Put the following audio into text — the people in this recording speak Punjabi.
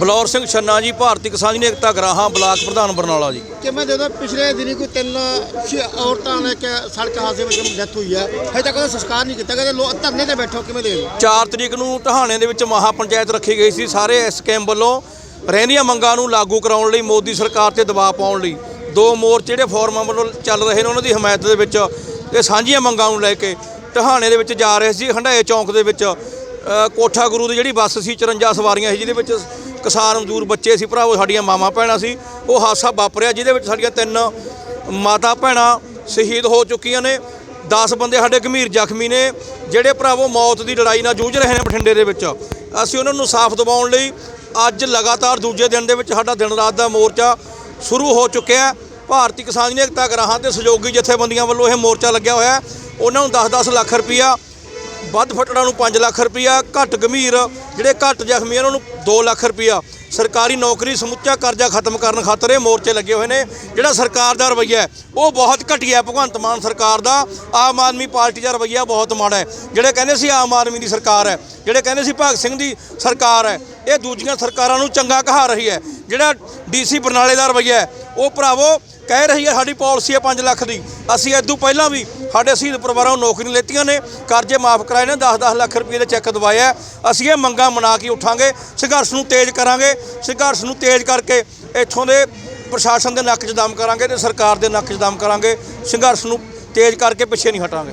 ਬਲੌਰ ਸਿੰਘ ਛੰਨਾ ਜੀ ਭਾਰਤੀ ਕਿਸਾਨ ਯੂਨੀਅਨ ਏਕਤਾ ਗਰਾਹਾਂ ਬਲਾਕ ਪ੍ਰਧਾਨ ਬਰਨਾਲਾ ਜੀ। ਕਿਵੇਂ ਜਦੋਂ ਪਿਛਲੇ ਦਿਨੀ ਕੋਈ ਤਿੰਨ ਔਰਤਾਂ ਨੇ ਕਿ ਸੜਕ ਹਾਦਸੇ ਵਿੱਚ ਡੈਥ ਹੋਈ ਹੈ? ਹਜੇ ਤੱਕ ਉਹਦਾ ਸੰਸਕਾਰ ਨਹੀਂ ਕੀਤਾ ਗਿਆ ਲੋਕ ਧਰਨੇ ਤੇ ਬੈਠੋ ਕਿਵੇਂ ਦੇ 4 ਤਰੀਕ ਨੂੰ ਟਹਾਣੇ ਦੇ ਵਿੱਚ ਮਹਾ ਪੰਚਾਇਤ ਰੱਖੀ ਗਈ ਸੀ। ਸਾਰੇ ਐਸਕੇਐਮ ਵੱਲੋਂ ਰਹਿੰਦੀਆਂ ਮੰਗਾਂ ਨੂੰ ਲਾਗੂ ਕਰਾਉਣ ਲਈ ਮੋਦੀ ਸਰਕਾਰ ਤੇ ਦਬਾਅ ਪਾਉਣ ਲਈ। ਦੋ ਮੋਰਚੇ ਜਿਹੜੇ ਫੋਰਮਾਂ ਵੱਲੋਂ ਚੱਲ ਰਹੇ ਨੇ ਉਹਨਾਂ ਦੀ ਹਮਾਇਤ ਦੇ ਵਿੱਚ ਇਹ ਸਾਂਝੀਆਂ ਮੰਗਾਂ ਨੂੰ ਲੈ ਕੇ ਟਹਾਣੇ ਦੇ ਵਿੱਚ ਜਾ ਰਹੇ ਸੀ। ਹੰਡਾਏ ਚੌਂਕ ਦੇ ਵਿੱਚ ਕੋਠਾ ਗੁਰੂ ਦੀ ਜਿਹੜੀ ਬੱਸ ਸੀ 54 ਸਵਾਰੀਆਂ ਸੀ, ਜਿਹਦੇ ਵਿੱਚ ਕਿਸਾਨ ਮਜ਼ਦੂਰ ਬੱਚੇ ਸੀ, ਭਰਾਵੋ, ਸਾਡੀਆਂ ਮਾਵਾਂ ਭੈਣਾਂ ਸੀ, ਉਹ ਹਾਦਸਾ ਵਾਪਰਿਆ, ਜਿਹਦੇ ਵਿੱਚ ਸਾਡੀਆਂ ਤਿੰਨ ਮਾਤਾ ਭੈਣਾਂ ਸ਼ਹੀਦ ਹੋ ਚੁੱਕੀਆਂ ਨੇ। 10 ਬੰਦੇ ਸਾਡੇ ਗੰਭੀਰ ਜ਼ਖਮੀ ਨੇ, ਜਿਹੜੇ ਭਰਾਵੋ ਮੌਤ ਦੀ ਲੜਾਈ ਨਾਲ ਜੂਝ ਰਹੇ ਨੇ ਬਠਿੰਡੇ ਦੇ ਵਿੱਚ। ਅਸੀਂ ਉਹਨਾਂ ਨੂੰ ਸਾਫ਼ ਦਿਵਾਉਣ ਲਈ ਅੱਜ ਲਗਾਤਾਰ ਦੂਜੇ ਦਿਨ ਦੇ ਵਿੱਚ ਸਾਡਾ ਦਿਨ ਰਾਤ ਦਾ ਮੋਰਚਾ ਸ਼ੁਰੂ ਹੋ ਚੁੱਕਿਆ ਭਾਰਤੀ ਕਿਸਾਨ ਯੂਨੀਅਨ ਏਕਤਾ ਗਰਾਹਾਂ ਤੇ ਸਹਿਯੋਗੀ ਜਥੇਬੰਦੀਆਂ ਵੱਲੋਂ ਇਹ ਮੋਰਚਾ ਲੱਗਿਆ ਹੋਇਆ ਉਹਨਾਂ ਨੂੰ 10-10 ਲੱਖ ਰੁਪਈਆ ਵੱਧ ਫਟੜਾਂ ਨੂੰ 5 ਲੱਖ ਰੁਪਈਆ, ਘੱਟ ਗੰਭੀਰ, ਜਿਹੜੇ ਘੱਟ ਜ਼ਖਮੀ ਉਹਨਾਂ ਨੂੰ 2 ਲੱਖ ਰੁਪਈਆ। ਸਰਕਾਰੀ ਨੌਕਰੀ, ਸਮੁੱਚਾ ਕਰਜ਼ਾ ਖਤਮ ਕਰਨ ਖਾਤਰ ਇਹ ਮੋਰਚੇ ਲੱਗੇ ਹੋਏ ਨੇ। ਜਿਹੜਾ ਸਰਕਾਰ ਦਾ ਰਵੱਈਆ ਉਹ ਬਹੁਤ ਘਟੀਆ ਭਗਵੰਤ ਮਾਨ ਸਰਕਾਰ ਦਾ, ਆਮ ਆਦਮੀ ਪਾਰਟੀ ਦਾ ਰਵੱਈਆ ਬਹੁਤ ਮਾੜਾ ਹੈ। ਜਿਹੜੇ ਕਹਿੰਦੇ ਸੀ ਆਮ ਆਦਮੀ ਦੀ ਸਰਕਾਰ ਹੈ ਜਿਹੜੇ ਕਹਿੰਦੇ ਸੀ ਭਗਤ ਸਿੰਘ ਦੀ ਸਰਕਾਰ ਹੈ, ਇਹ ਦੂਜੀਆਂ ਸਰਕਾਰਾਂ ਨੂੰ ਚੰਗਾ ਕਹਾ ਰਹੀ ਹੈ। ਜਿਹੜਾ ਡੀਸੀ ਬਰਨਾਲੇ ਦਾ ਰਵੱਈਆ ਉਹ ਭਰਾਵੋ ਕਹਿ ਰਹੀ ਹੈ ਸਾਡੀ ਪਾਲਿਸੀ ਹੈ 5 ਲੱਖ ਦੀ। ਅਸੀਂ ਇਦੋਂ ਪਹਿਲਾਂ ਵੀ ਸਾਡੇ ਸ਼ਹੀਦ ਪਰਿਵਾਰਾਂ ਨੂੰ ਨੌਕਰੀਆਂ ਲੈਤੀਆਂ ਨੇ, ਕਰਜ਼ੇ ਮਾਫ ਕਰਾਏ ਨੇ 10-10 ਲੱਖ ਰੁਪਏ ਦੇ ਚੈੱਕ ਦਵਾਇਆ ਅਸੀਂ ਇਹ ਮੰਗਾਂ ਮਨਾ ਕੇ ਉਠਾਂਗੇ, ਸੰਘਰਸ਼ ਨੂੰ ਤੇਜ਼ ਕਰਾਂਗੇ, ਸੰਘਰਸ਼ ਨੂੰ ਤੇਜ਼ ਕਰਕੇ ਇੱਥੋਂ ਦੇ ਪ੍ਰਸ਼ਾਸਨ ਦੇ ਨੱਕ 'ਚ ਦਮ ਕਰਾਂਗੇ ਤੇ ਸਰਕਾਰ ਦੇ ਨੱਕ 'ਚ ਦਮ ਕਰਾਂਗੇ, ਸੰਘਰਸ਼ ਨੂੰ ਤੇਜ਼ ਕਰਕੇ ਪਿੱਛੇ ਨਹੀਂ ਹਟਾਂਗੇ।